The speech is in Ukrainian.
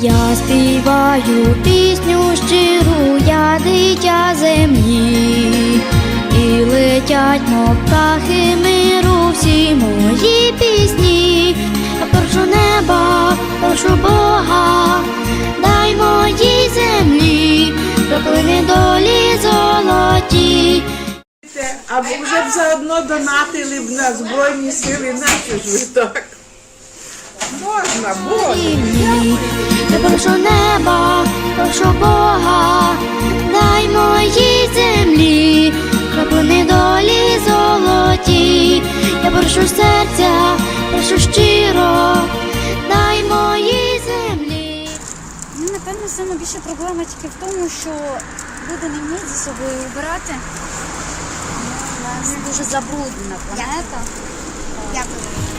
співаю пісню щиру, я дитя землі, і летять, мов птахи миру, всі мої пісні, я прошу неба, прошу Бога, дай моїй землі, проплини долі золоті. Або вже б заодно донатили б на Збройні сили наші ж ви так. Можна, можна. Я прошу неба, прошу Бога, дай моїй землі, краплини долі золоті. Я прошу серця, прошу щиро, дай моїй землі. Ну, напевно, саме більша проблема тільки в тому, що люди не вміють за собою убирати. У нас дуже забруднена планета. Дякую.